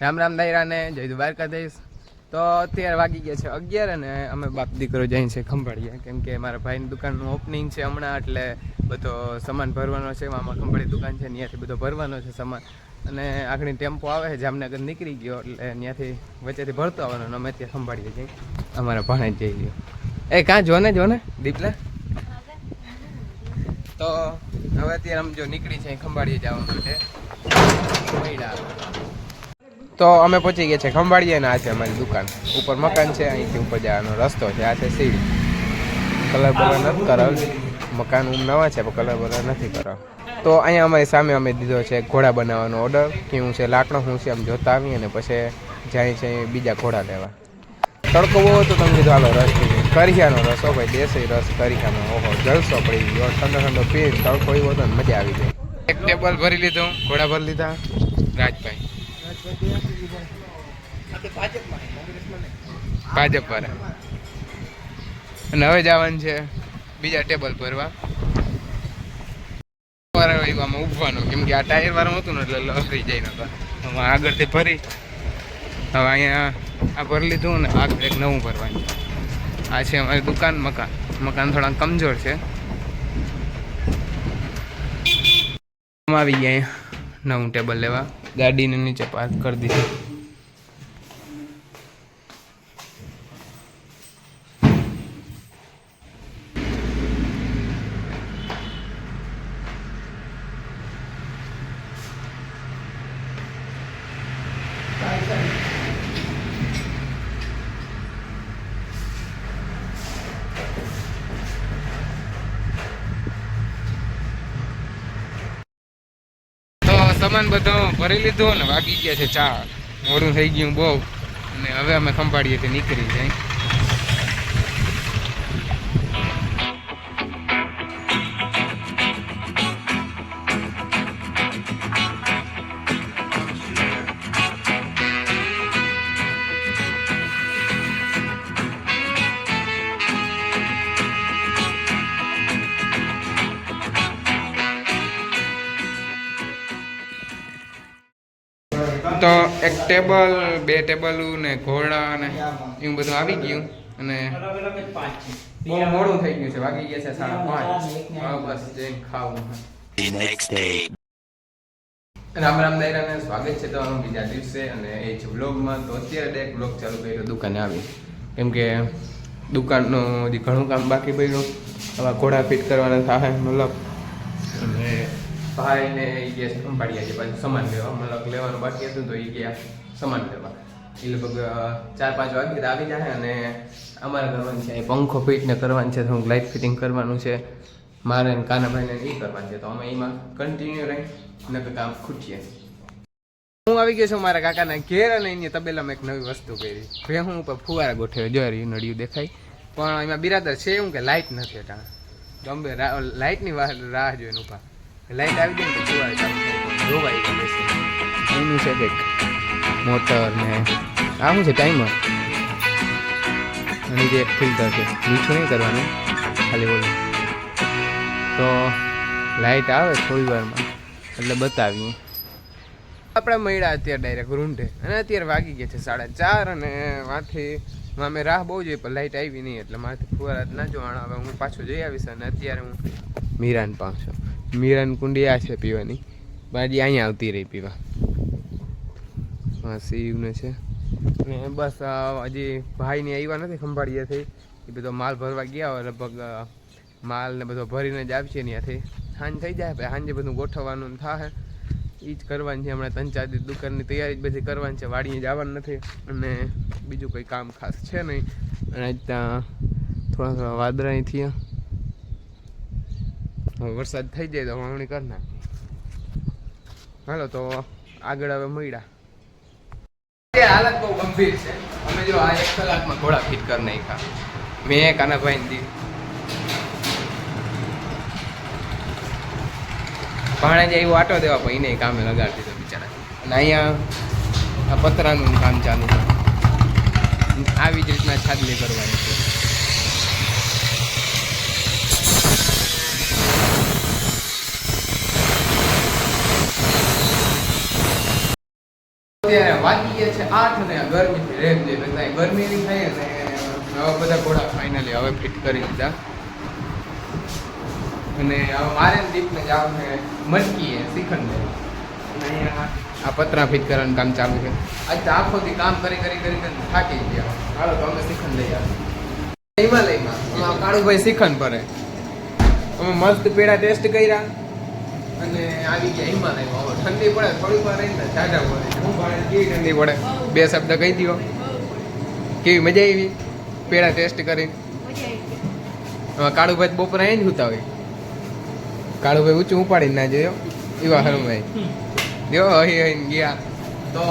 રામ રામ દાયરાને, જય દ્વારકાધીશ. તો અત્યારે વાગી ગયા છે અગિયાર અને અમે બાપ દીકરો જઈએ છે ખંભાળીએ. કેમ કે મારા ભાઈની દુકાનનું ઓપનિંગ છે હમણાં, એટલે બધો સામાન ભરવાનો છે. મામા ખંભાળી દુકાન છે, ત્યાંથી બધો ભરવાનો છે સામાન. અને આગળ ટેમ્પો આવે છે, જામનગર નીકળી ગયો, એટલે ત્યાંથી વચ્ચેથી ભરતો આવવાનો અને અમે ત્યાં ખંભાળીએ જઈએ અમારા ભાણે જઈ ગયો. એ, કાં જો ને જો ને, દીપલા? તો હવે અત્યારે આમ જો નીકળી છે, ખંભાળીએ જવા માટે. મહિલા તો અમે પહોંચી ગયા છે ખંભાળીએ ને આ છે અમારી દુકાન. ઉપર મકાન છે, અહીંથી ઉપર જવાનો રસ્તો છે. આ છે સીડી. કલર બલર નથી કરાવ મકાન ઉમ નવા છે, પણ કલર બલર નથી કરાવ તો અહીંયા અમારી સામે અમે દીધો છે ઘોડા બનાવવાનો ઓર્ડર કેવું છે, લાકડો શું છે આમ જોતા આવીએ અને પછી જાય છે બીજા ઘોડા લેવા. તડકો બહુ હતો, તમે કીધું હાલો રસ પીએ કરિયાનો રસ, હો ભાઈ, દેશી રસ કરિયાનો. ઓહો, જલસો પડી ગયો. ઠંડો ઠંડો પી તડકો એવો ને મજા આવી ગઈ. એક ટેબલ ભરી લીધું, ઘોડા ભરી લીધા. રાજભાઈ. ભાજપ વાળા અને હવે જવાનું છે બીજા ટેબલ ભરવા એવામાં ઉભવાનું આ ટાયર વાળું હતું ને એટલે લહરી જાય નતો આગળથી ભરી હવે અહીંયા આ ભરી લીધું ને આગળ એક નવું ભરવાનું. આ છે અમારી દુકાન, મકાન. મકાન થોડા કમજોર છે. આવી નવું ટેબલ લેવા. ગાડીને નીચે પાર્ક કરી દીધી તો સામાન બધો ભરી લીધો ને વાગી ગયા છે ચા. મોડું થઈ ગયું બહુ. અને હવે અમે સંભાળીએ તે નીકળી જાય. તો એક ટેબલ બે ટેબલ ને ઘોડા ને એવું બધું આવી ગયું. અને બહુ મોડું થઈ ગયું છે. વાગી ગયા છે સાડા પાંચ. બસ જે ખાવું. રામ રામ દાયરાને સ્વાગત છે તમારું બીજા દિવસે અને એ જ વ્લોગમાં. તો અત્યારે એક વ્લોગ ચાલુ કર્યો દુકાને આવી. કેમ કે દુકાનનું હજી ઘણું કામ બાકી પડ્યું. આવા ઘોડા ફિટ કરવાના થાય મતલબ ભાઈને એ ગયા છે ખંભાળિયા છે પાછું સામાન લેવા. મતલબ લેવાનું બાકી હતું તો એ ગયા સામાન લેવા. એ લગભગ ચાર, પાંચ વાગે આવી જાય અને અમારે કરવાનું છે, પંખો ફિટ ને કરવાનું છે, થોડુંક લાઇટ ફિટિંગ કરવાનું છે. મારે કાનાભાઈને એ કરવાનું છે. તો અમે એમાં કન્ટિન્યુ રહી, નકર કામ ખૂટીએ. હું આવી ગયો છું મારા કાકાના ઘેર અને એની તબેલામાં એક નવી વસ્તુ કરી. ભે હું ઉપર ફુવારા ગોઠવ્યો જો નડિયું દેખાય. પણ એમાં બિરાદર છે એવું કે લાઇટ નથી અટાણે ગમે લાઇટની રાહ જોઈને ઊભા લાઇટ આવી ગઈ ને જોવા ફુવારા ચાલુ થાય જોવાય એનું છે કંઈક મોટર ને આ શું છે ટાઈમર અને જે એક ફિલ્ટર છે મીઠું નહીં કરવાનું ખાલી બોલું તો લાઈટ આવે થોડી વારમાં એટલે બતાવીએ. આપણે મળ્યા અત્યારે ડાયરેક્ટ રૂંઢે અને અત્યારે વાગી ગયા છે સાડા ચાર અને માથી અમે રાહ બહુ જોઈએ પણ લાઇટ આવી નહીં એટલે માથે ફુવારા ના જોવાના. હવે હું પાછું જઈ આવીશ અને અત્યારે હું મીરાન પાછો. મીરાન કુંડી આ છે પીવાની. બાજી અહીંયા આવતી રહી પીવા. હા શિવને છે. અને બસ હજી ભાઈને આવ્યા નથી ખંભાળીએથી એ બધો માલ ભરવા ગયા હોય, લગભગ માલ ને બધો ભરીને જ આવશે ત્યાંથી. સાંજ થઈ જાય, પછી સાંજે બધું ગોઠવવાનું થાય. એ જ કરવાનું છે, હમણાં ત્રણ ચાર દિવસ દુકાનની તૈયારી જ બધી કરવાની છે, વાડીએ જવાનું નથી. અને બીજું કોઈ કામ ખાસ છે નહીં. અને ત્યાં થોડા થોડા વાદળાની થયા. વરસાદ થઈ જાય તો વાવણી કરી નાખી હાલો, તો આગળ હવે મળ્યા. હાલત બહુ ગંભીર છે. અમે જો આ એક કલાકમાં ઘોડા ફિટ કરી નાખ્યા. મેં કાનાભાઈ દી ભાણે જે એવું આટો દેવા પણ એને કામે લગાડી દીધો બિચારા. અને અહીંયા આ પતરાનું કામ ચાલુ આવી જ રીતના છાદલી કરવાની છે અત્યારે વાગી ગયા છે, આઠ ને ગરમીથી રેમ જે ગરમી એવી થાય ને હવે બધા ઘોડા ફાઇનલી હવે ફિટ કરી દીધા અને હવે મારે દીપને જવું છે, મટકીએ શ્રીખંડ. લેવા. અને અહીંયા આ પતરા ફિટ કરવાનું કામ ચાલુ છે. આજ તો આખોથી કામ કરી કરી કરી કરી થાકી ગયા. હાલો તો અમે શ્રીખંડ લઈ આવ્યા હિમાલયમાં. કાળુભાઈ શ્રીખંડ ભરે. અમે મસ્ત પેડા ટેસ્ટ કર્યા. અને આવી ગયા હિમાલય હવે ઠંડી પડે થોડી વાર રહીને ઝાઝા પડે. હું ભાડે કેવી ઠંડી પડે? બે શબ્દ કહી દો કેવી મજા આવી? પેડા ટેસ્ટ કરી હવે કાળુભાઈ બપોરે અહીં જ હુતા હોય. કાળુભાઈ ઊંચું ઉપાડીને ના જોયો. એવા હરમભાઈ. જો અહીં અહીં ગયા. તો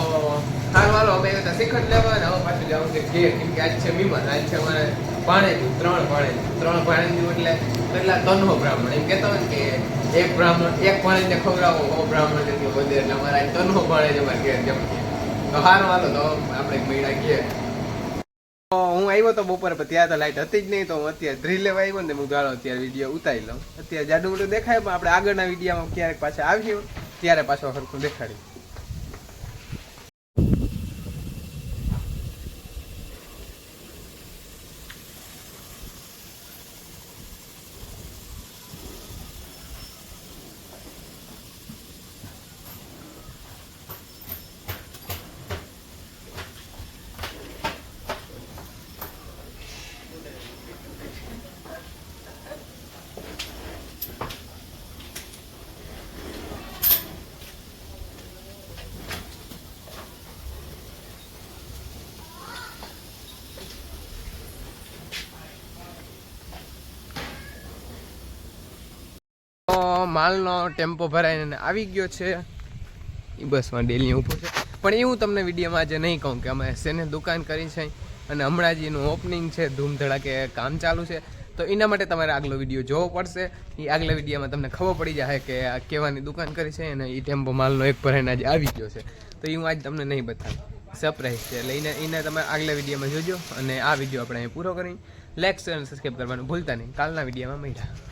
હાલ વાલો અમે શિખર લેવા કે જવું કેમ કે આજ છે મીમાન આજ છે અમારે પાણેજી ત્રણ પાણેજી ત્રણ પાણેજી એટલે કેટલા તનનો બ્રાહ્મણ. એમ કહેતા કે એક બ્રાહ્મણ, એક પાણીને ખવડાવો, ઓ બ્રાહ્મણ જેટલું વધે. એટલે અમારે તનનો તનહો પાણે જ અમારે ઘેર જમશે તો હાર હાલો તો આપણે મહિના ઘેર. હું આવ્યો તો બપોર, પણ ત્યાં તો લાઈટ હતી જ નહીં, તો હું અત્યારે ડ્રીલ લેવા આવ્યો ને હું ગાળો અત્યારે વીડિયો ઉતારી લઉં. અત્યારે જાડું મોટું દેખાય, પણ આપણે આગળના વિડીયોમાં ક્યારેક પાછા આવ્યું ત્યારે પાછો સરખું દેખાડી તો માલનો ટેમ્પો ભરાઈને આવી ગયો છે. એ બસમાં ડેલી ઊભો છે. પણ એ હું તમને વિડીયોમાં આજે નહીં કહું કે અમે શેને દુકાન કરી છે અને હમણાં જ એનું ઓપનિંગ છે, ધૂમધડાકે કામ ચાલુ છે. તો એના માટે તમારે આગલો વીડિયો જોવો પડશે. એ આગલા વિડીયોમાં તમને ખબર પડી જાય કે આ કેવાની દુકાન કરી છે અને એ ટેમ્પો માલનો એક ભરાઈને આજે આવી ગયો છે. તો એ હું આજ તમને નહીં બતાવું. સરપ્રાઈઝ છે. એટલે એને એને તમે આગલા વિડીયોમાં જોજો અને આ વીડિયો આપણે અહીં પૂરો કરી. લાઈક શેર અને સબસ્ક્રાઈબ કરવાનું ભૂલતા નહીં. કાલના વિડીયોમાં મળ્યા.